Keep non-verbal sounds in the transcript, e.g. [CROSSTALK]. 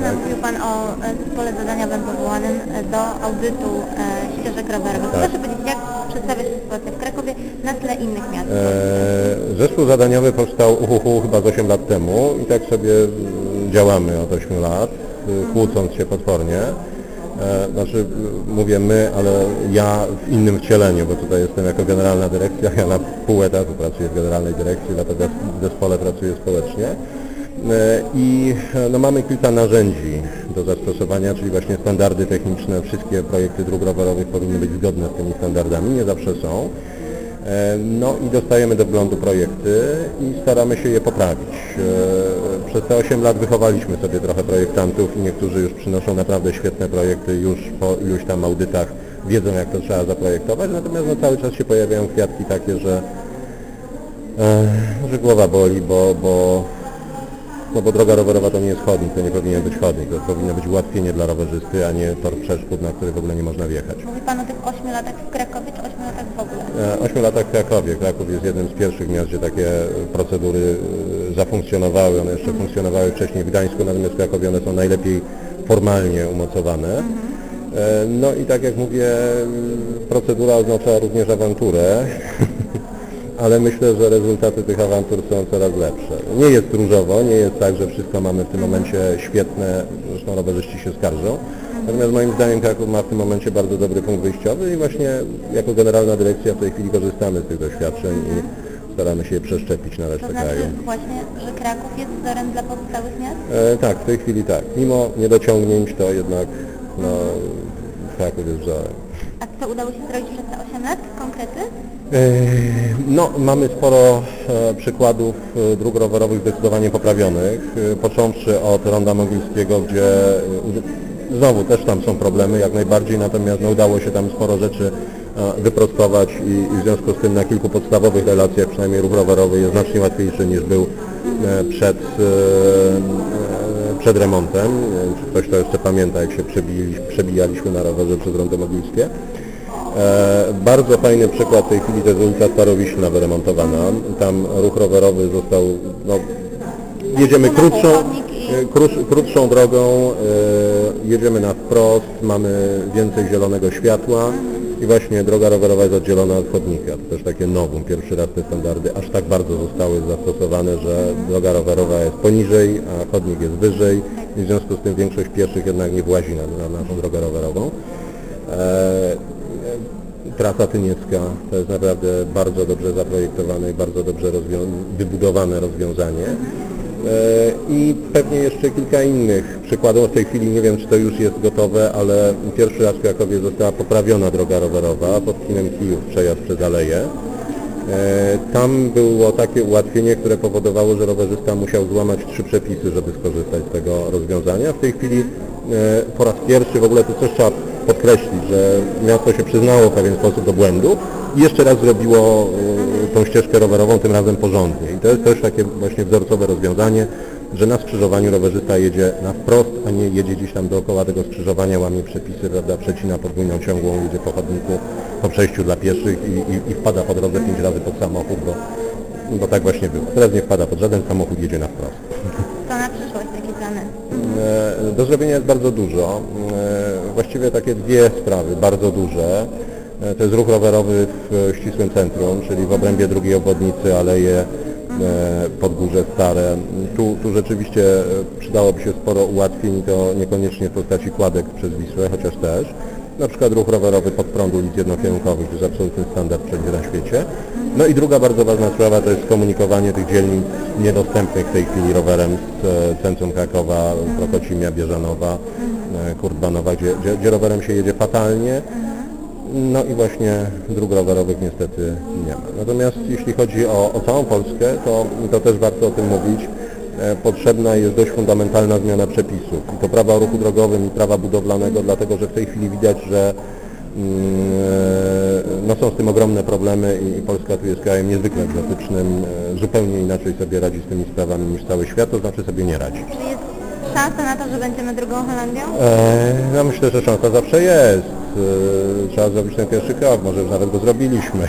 Mówił Pan o e, zespole zadaniowym powołanym e, do audytu e, ścieżek rowerowych. Tak. Proszę powiedzieć, jak przedstawia się sytuacja w Krakowie na tle innych miast? E, Zespół zadaniowy powstał uhuhu chyba z 8 lat temu i tak sobie mm, działamy od 8 lat, y, kłócąc się potwornie. E, Znaczy mówię my, ale ja w innym wcieleniu, bo tutaj jestem jako generalna dyrekcja, ja na pół etatu pracuję w generalnej dyrekcji, dlatego w zespole pracuję społecznie. E, I e, no, mamy kilka narzędzi do zastosowania, czyli właśnie standardy techniczne. Wszystkie projekty dróg rowerowych powinny być zgodne z tymi standardami, nie zawsze są. E, No i dostajemy do wglądu projekty i staramy się je poprawić. Przez te 8 lat wychowaliśmy sobie trochę projektantów i niektórzy już przynoszą naprawdę świetne projekty, już po iluś tam audytach wiedzą jak to trzeba zaprojektować, natomiast no, cały czas się pojawiają kwiatki takie, że, że głowa boli, bo, bo no bo droga rowerowa to nie jest chodnik, to nie powinien być chodnik, to powinno być ułatwienie dla rowerzysty, a nie tor przeszkód, na który w ogóle nie można wjechać. Mówi Pan o tych 8 latach w Krakowie czy 8 latach w ogóle? E, Ośmiu latach w Krakowie. Kraków jest jednym z pierwszych miast, gdzie takie procedury e, zafunkcjonowały. One jeszcze funkcjonowały wcześniej w Gdańsku, natomiast w Krakowie one są najlepiej formalnie umocowane. E, No i tak jak mówię, procedura oznacza również awanturę, [LAUGHS] ale myślę, że rezultaty tych awantur są coraz lepsze. Nie jest różowo, nie jest tak, że wszystko mamy w tym momencie świetne, zresztą rowerzyści się skarżą. Natomiast moim zdaniem Kraków ma w tym momencie bardzo dobry punkt wyjściowy i właśnie jako generalna dyrekcja w tej chwili korzystamy z tych doświadczeń i staramy się je przeszczepić na To resztę znaczy kraju. właśnie, że Kraków jest wzorem dla pozostałych miast? E, tak, w tej chwili tak. Mimo niedociągnięć to jednak no, Kraków jest wzorem. A co udało się zrobić przez te 8 lat? Konkrety? E, No, mamy sporo e, przykładów e, dróg rowerowych zdecydowanie poprawionych, począwszy od Ronda Mogielskiego, gdzie znowu też tam są problemy jak najbardziej, natomiast no, udało się tam sporo rzeczy wyprostować i, w związku z tym na kilku podstawowych relacjach, przynajmniej ruch rowerowy jest znacznie łatwiejszy niż był przed, przed remontem. Ktoś to jeszcze pamięta, jak się przebijaliśmy na rowerze przez Rondo Mogielskie. E, bardzo fajny przykład w tej chwili to jest ulica Starowiślna wyremontowana. Tam ruch rowerowy został, no, jedziemy krótszą, e, krótsz, krótszą drogą, e, jedziemy na wprost, mamy więcej zielonego światła i właśnie droga rowerowa jest oddzielona od chodnika. To też takie nowum, pierwszy raz te standardy aż tak bardzo zostały zastosowane, że droga rowerowa jest poniżej, a chodnik jest wyżej i w związku z tym większość pieszych jednak nie włazi na, na naszą drogę rowerową. E, Trasa Tyniecka to jest naprawdę bardzo dobrze zaprojektowane i bardzo dobrze rozwią- wybudowane rozwiązanie. E, I pewnie jeszcze kilka innych przykładów. W tej chwili nie wiem, czy to już jest gotowe, ale pierwszy raz w Krakowie została poprawiona droga rowerowa pod kinem Kijów, przejazd przez Aleję. E, Tam było takie ułatwienie, które powodowało, że rowerzysta musiał złamać trzy przepisy, żeby skorzystać z tego rozwiązania. W tej chwili e, po raz pierwszy, w ogóle to też trzeba podkreślić, że miasto się przyznało w pewien sposób do błędu i jeszcze raz zrobiło tą ścieżkę rowerową, tym razem porządnie. I to jest też takie właśnie wzorcowe rozwiązanie, że na skrzyżowaniu rowerzysta jedzie na wprost, a nie jedzie gdzieś tam dookoła tego skrzyżowania, łamie przepisy, prawda, przecina podwójną ciągłą, jedzie po chodniku, po przejściu dla pieszych i, i, i wpada po drodze pięć razy pod samochód, bo, bo tak właśnie było. Teraz nie wpada pod żaden samochód, jedzie na wprost. Co na przyszłość, jakie plany? E, Do zrobienia jest bardzo dużo. E, Właściwie takie dwie sprawy, bardzo duże. E, To jest ruch rowerowy w ścisłym centrum, czyli w obrębie drugiej obwodnicy, aleje e, Podgórze Stare. Tu, tu rzeczywiście e, przydałoby się sporo ułatwień, to niekoniecznie w postaci kładek przez Wisłę, chociaż też. Na przykład ruch rowerowy pod prąd ulic jednokierunkowych, to jest absolutny standard wszędzie na świecie. No i druga bardzo ważna sprawa to jest skomunikowanie tych dzielnic niedostępnych w tej chwili rowerem z e, centrum Krakowa, Prokocimia, Bieżanowa, e, Kurdbanowa, gdzie, gdzie, gdzie rowerem się jedzie fatalnie. No i właśnie dróg rowerowych niestety nie ma. Natomiast jeśli chodzi o, o całą Polskę, to, to też warto o tym mówić. E, Potrzebna jest dość fundamentalna zmiana przepisów. I to prawa o ruchu drogowym i prawa budowlanego, dlatego że w tej chwili widać, że mm, e, no są z tym ogromne problemy i Polska tu jest krajem niezwykle egzotycznym, e, zupełnie inaczej sobie radzi z tymi sprawami niż cały świat, to znaczy sobie nie radzi. Czy jest szansa na to, że będziemy drugą Holandią? E, Ja myślę, że szansa zawsze jest. E, Trzeba zrobić ten pierwszy krok, może już nawet go zrobiliśmy.